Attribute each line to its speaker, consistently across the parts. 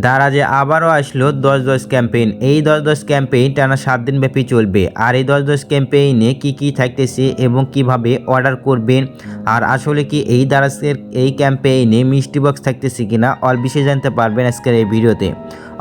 Speaker 1: দারাজে আবারও আসলো দশ দশ ক্যাম্পেইন। এই দশ দশ ক্যাম্পেইন টানা সাত দিন ব্যাপী চলবে। আর এই দশ দশ ক্যাম্পেইনে কি কি থাকতেছে এবং কীভাবে অর্ডার করবেন? আর আসলে কি এই দারাজের এই ক্যাম্পেইনে মিষ্টি বক্স থাকতেছে কিনা? অল বিষয়ে জানতে পারবেন আজকের এই ভিডিওতে।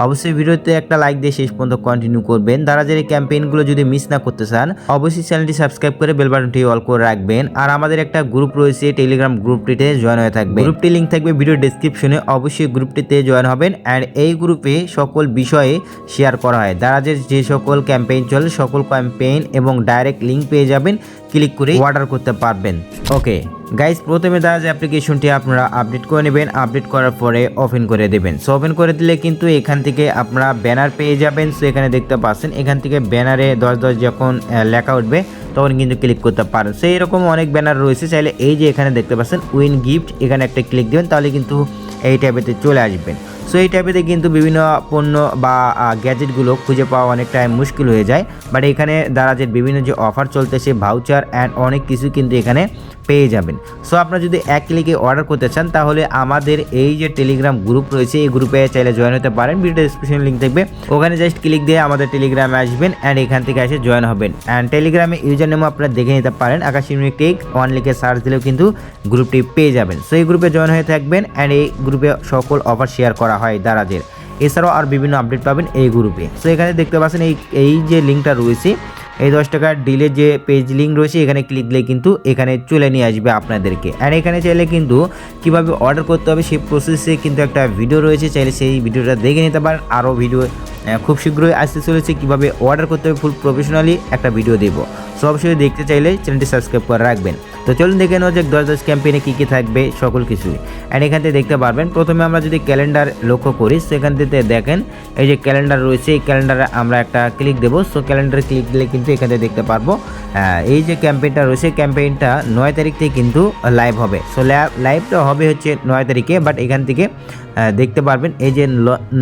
Speaker 1: অবশ্যই ভিডিওতে একটা লাইক দিয়ে শেষ পর্যন্ত কন্টিনিউ করবেন। দারাজের এই ক্যাম্পেইনগুলো যদি মিস না করতে চান, অবশ্যই চ্যানেলটি সাবস্ক্রাইব করে বেল বাটনটি অল করে রাখবেন। আর আমাদের একটা গ্রুপ রয়েছে টেলিগ্রাম গ্রুপটিতে জয়েন হয়ে থাকবে গ্রুপটি লিঙ্ক থাকবে ভিডিও ডেসক্রিপশনে অবশ্যই গ্রুপটিতে জয়েন হবেন অ্যান্ড এই গ্রুপে সকল বিষয়ে শেয়ার করা হয়। দারাজের যে সকল ক্যাম্পেইন চলে, সকল ক্যাম্পেইন এবং ডাইরেক্ট লিঙ্ক পেয়ে যাবেন। ক্লিক করে অর্ডার করতে পারবেন। ওকে গাইস প্রথমে দারাজ অ্যাপ্লিকেশনটি আপনারা আপডেট করে নেবেন আপডেট করার পরে ওপেন করে দেবেন। সো ওপেন করে দিলে কিন্তু এখান থেকে আপনারা ব্যানার পেয়ে যাবেন। সো এখানে দেখতে পাচ্ছেন, এখান থেকে ব্যানারে দশ দশ যখন লেখা উঠবে, তখন কিন্তু ক্লিক করতে পারেন। সো এরকম অনেক ব্যানার রয়েছে। চাইলে এই যে এখানে দেখতে পাচ্ছেন উইন গিফট এখানে একটা ক্লিক দেবেন, তাহলে কিন্তু এই ট্যাবেতে চলে আসবেন। সো এই টাইপেতে কিন্তু বিভিন্ন পণ্য বা গ্যাজেটগুলো খুঁজে পাওয়া অনেকটাই মুশকিল হয়ে যায়। বাট এখানে দ্বারা যে বিভিন্ন যে অফার চলতেছে ভাউচার অ্যান্ড অনেক কিছু কিন্তু এখানে পেয়ে যাবেন। সো আপনারা যদি এক ক্লিকে অর্ডার করতে চান, তাহলে আমাদের এই যে টেলিগ্রাম গ্রুপ রয়েছে, এই গ্রুপে চাইলে জয়েন হতে পারেন। ভিডিও ডিসক্রিপশন লিঙ্ক থাকবে ওখানে জাস্ট ক্লিক দিয়ে আমাদের টেলিগ্রামে আসবেন অ্যান্ড এখান থেকে এসে জয়েন হবেন। অ্যান্ড টেলিগ্রামে ইউজার নেমও আপনারা দেখে নিতে পারেন। আকাশ টেক ওয়ান লিখে সার্চ দিলেও কিন্তু গ্রুপটি পেয়ে যাবেন। সো এই গ্রুপে জয়েন হয়ে থাকবেন অ্যান্ড এই গ্রুপে সকল অফার শেয়ার করা হয় দারাজের এছাড়াও আর বিভিন্ন আপডেট পাবেন এই গ্রুপে সো এখানে দেখতে পাচ্ছেন এই এই যে লিঙ্কটা রয়েছে, এই দশ টাকার ডিলের যে পেজ লিঙ্ক রয়েছে, এখানে ক্লিক দিলে কিন্তু এখানে চলে নিয়ে আসবে আপনাদেরকে। অ্যান্ড এখানে চাইলে কিন্তু কীভাবে অর্ডার করতে হবে সেই প্রসেসে কিন্তু একটা ভিডিও রয়েছে, চাইলে সেই ভিডিওটা দেখে নিতে পারেন। আরও ভিডিও খুব শীঘ্রই আসতে চলেছে, কীভাবে অর্ডার করতে হবে ফুল প্রফেশনালি একটা ভিডিও দেবো। সো অবশ্যই দেখতে চাইলে চ্যানেলটি সাবস্ক্রাইব করে রাখবেন। তো চলুন দেখে নেওয়া যাক দশ দশ ক্যাম্পেইনে কী কী থাকবে সকল কিছুই। অ্যান্ড এখান থেকে দেখতে পারবেন, প্রথমে আমরা যদি ক্যালেন্ডার লক্ষ্য করি, সেখান থেকে দেখেন, এই যে ক্যালেন্ডার রয়েছে, এই ক্যালেন্ডারে আমরা একটা ক্লিক দেবো। সো ক্যালেন্ডারে ক্লিক দিলে কিন্তু এখান থেকে দেখতে পারব এই যে ক্যাম্পেইনটা রয়েছে ক্যাম্পেইনটা নয় তারিখ থেকে কিন্তু লাইভ হবে। সো লাইভটা হবে হচ্ছে নয় তারিখে বাট এখান থেকে দেখতে পারবেন, এই যে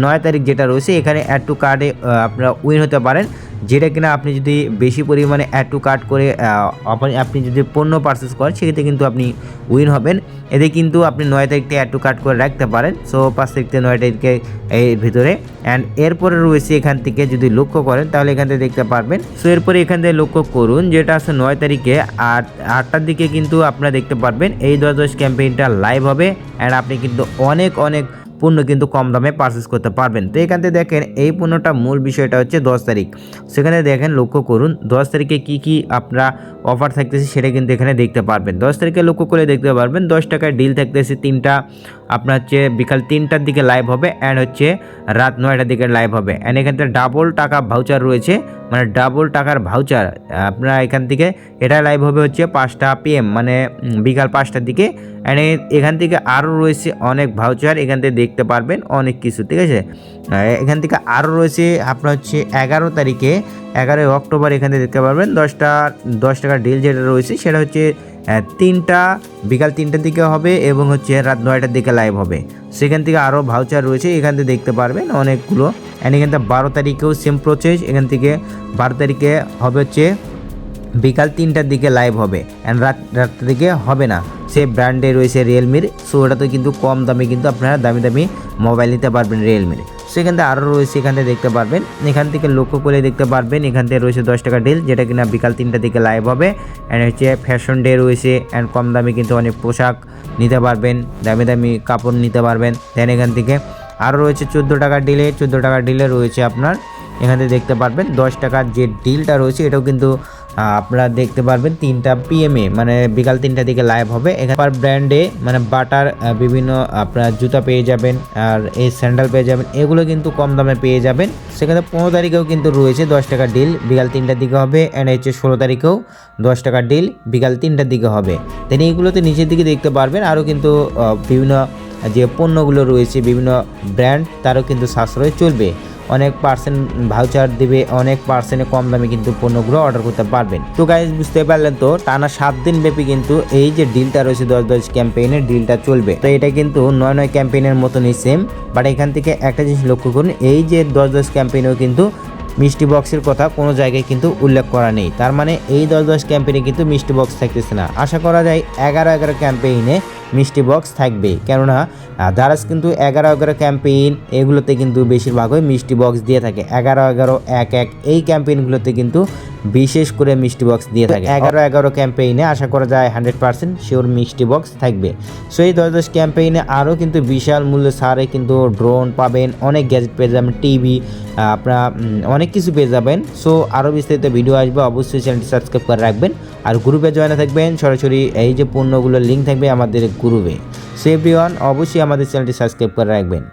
Speaker 1: নয় তারিখ যেটা রয়েছে, এখানে অ্যাড টু কার্ডে আপনারা উইন হতে পারেন। যেটা কিনা আপনি যদি বেশি পরিমাণে অ্যাড টু কার্ড করে আপনি যদি পণ্য পারচেস করেন, সেক্ষেত্রে কিন্তু আপনি উইন হবেন। এতে কিন্তু আপনি নয় তারিখে অ্যাড টু কার্ড করে রাখতে পারেন। সো পাঁচ তারিখ থেকে নয় তারিখে এর ভিতরে। অ্যান্ড এরপরে রয়েছে এখান থেকে যদি লক্ষ্য করেন, তাহলে এখান থেকে দেখতে পারবেন। সো এরপরে এখান থেকে লক্ষ্য করুন, যেটা আছে নয় তারিখে আট আটটার দিকে কিন্তু আপনারা দেখতে পারবেন, এই দশ দশ ক্যাম্পেইনটা লাইভ হবে। অ্যান্ড আপনি কিন্তু অনেক অনেক পণ্য কিন্তু কম দামে পারচেস করতে পারবেন। তো এখান থেকে দেখেন, এই পণ্যটা মূল বিষয়টা হচ্ছে দশ তারিখ। সেখানে দেখেন, লক্ষ্য করুন, দশ তারিখে কি কি আপনারা অফার থাকতেছে সেটা কিন্তু এখানে দেখতে পারবেন। দশ তারিখে লক্ষ্য করে দেখতে পারবেন, দশ টাকায় ডিল থাকতেছে তিনটা, আপনার হচ্ছে বিকাল তিনটার দিকে লাইভ হবে অ্যান্ড হচ্ছে রাত নয়টার দিকে লাইভ হবে। অ্যান্ড এখান থেকে ডাবল টাকা ভাউচার রয়েছে মানে ডাবল টাকার ভাউচার আপনারা এখান থেকে, এটা লাইভ হবে হচ্ছে পাঁচটা পিএম মানে বিকাল পাঁচটার দিকে অ্যান্ড এখান থেকে আরও রয়েছে অনেক ভাউচার এখান থেকে দেখতে পারবেন অনেক কিছু, ঠিক আছে? এখান থেকে আরও রয়েছে আপনার হচ্ছে এগারো তারিখে, এগারোই অক্টোবর এখান থেকে দেখতে পারবেন, দশটা, দশ টাকার ডিল যেটা রয়েছে, সেটা হচ্ছে তিনটা, বিকাল তিনটার দিকে হবে এবং হচ্ছে রাত নয়টার দিকে লাইভ হবে। সেখান থেকে আরও ভাউচার রয়েছে, এখান থেকে দেখতে পারবেন অনেকগুলো। অ্যান্ড এখান থেকে বারো তারিখেও সেম প্রসেস এখান থেকে বারো তারিখে হবে হচ্ছে বিকাল তিনটার দিকে লাইভ হবে অ্যান্ড রাত রাতটার দিকে হবে না। সে ব্র্যান্ডে রয়েছে রিয়েলমির সো ওটাতে কিন্তু কম দামে কিন্তু আপনারা দামি দামি মোবাইল নিতে পারবেন রিয়েলমির সেখান থেকে আরও রয়েছে, এখান থেকে দেখতে পারবেন। এখান থেকে লক্ষ্য করে দেখতে পারবেন, এখান থেকে রয়েছে দশ টাকা ডিল যেটা কিনা বিকাল তিনটার দিকে লাইভ হবে। অ্যান্ড হচ্ছে ফ্যাশন ডে রয়েছে অ্যান্ড কম দামে কিন্তু অনেক পোশাক নিতে পারবেন, দামি দামি কাপড় নিতে পারবেন। দেন এখান থেকে আরও রয়েছে চোদ্দ টাকা ডিলে চোদ্দ টাকা ডিলে রয়েছে আপনার। এখান থেকে দেখতে পারবেন, দশ টাকার যে ডিলটা রয়েছে, এটাও কিন্তু আপনারা দেখতে পারবেন তিনটা পিএমএ মানে বিকাল তিনটা দিকে লাইভ হবে। এখানে ব্র্যান্ডে মানে বাটার বিভিন্ন আপনার জুতা পেয়ে যাবেন, আর এই স্যান্ডেল পেয়ে যাবেন, এগুলো কিন্তু কম দামে পেয়ে যাবেন। সেখানে পনেরো তারিখেও কিন্তু রয়েছে দশ টাকার ডিল বিকাল তিনটার দিকে হবে অ্যান্ড হচ্ছে ষোলো তারিখেও দশ টাকার ডিল বিকাল তিনটার দিকে হবে। দেন এইগুলোতে নিচের দিকে দেখতে পারবেন, আরও কিন্তু বিভিন্ন যে পণ্যগুলো রয়েছে, বিভিন্ন ব্র্যান্ড তারও কিন্তু সাশ্রয় চলবে। অনেক পার্সেন্ট ভাউচার দিবে, অনেক পার্সেন্টে কম দামে কিন্তু পণ্যগুলো অর্ডার করতে পারবেন। তো গাইজ বুঝতে পারলেন তো, টানা সাত দিন ব্যাপী কিন্তু এই যে ডিলটা রয়েছে দশ দশ ক্যাম্পেইনের ডিলটা চলবে। তো এটা কিন্তু নয় নয় ক্যাম্পেইনের মতনই সেম বাট এখান থেকে একটা জিনিস লক্ষ্য করুন, এই যে দশ দশ ক্যাম্পেইনেও কিন্তু মিষ্টি বক্সের কথা কোনো জায়গায় কিন্তু উল্লেখ করা নেই। তার মানে এই দশ দশ ক্যাম্পেইনে কিন্তু মিষ্টি বক্স থাকতেছে না। আশা করা যায় এগারো এগারো ক্যাম্পেইনে মিষ্টি বক্স থাকবে। কেননা দারাজ কিন্তু এগারো এগারো ক্যাম্পেইন এগুলোতে কিন্তু বেশিরভাগই মিষ্টি বক্স দিয়ে থাকে। এগারো এগারো এক এক এই ক্যাম্পেইনগুলোতে কিন্তু বিশেষ করে মিষ্টি বক্স দিয়ে থাকে। এগারো এগারো ক্যাম্পেইনে আশা করা যায় হান্ড্রেড পার্সেন্ট শিওর মিষ্টি বক্স থাকবে। সো এই দশ দশ ক্যাম্পেইনে আরও কিন্তু বিশাল মূল্য ছাড়ে কিন্তু ড্রোন পাবেন অনেক গ্যাজেট পেয়ে যাবেন টিভি আপনার অনেক কিছু পেয়ে যাবেন। সো আরও বিস্তারিত ভিডিও আসবে অবশ্যই চ্যানেলটি সাবস্ক্রাইব করে রাখবেন। আর গ্রুপে জয়েন থাকবেন, সরাসরি এই যে পণ্যগুলোর লিঙ্ক থাকবে আমাদের গ্রুপে সো এভরিওয়ান অবশ্যই আমাদের চ্যানেলটি সাবস্ক্রাইব করে রাখবেন।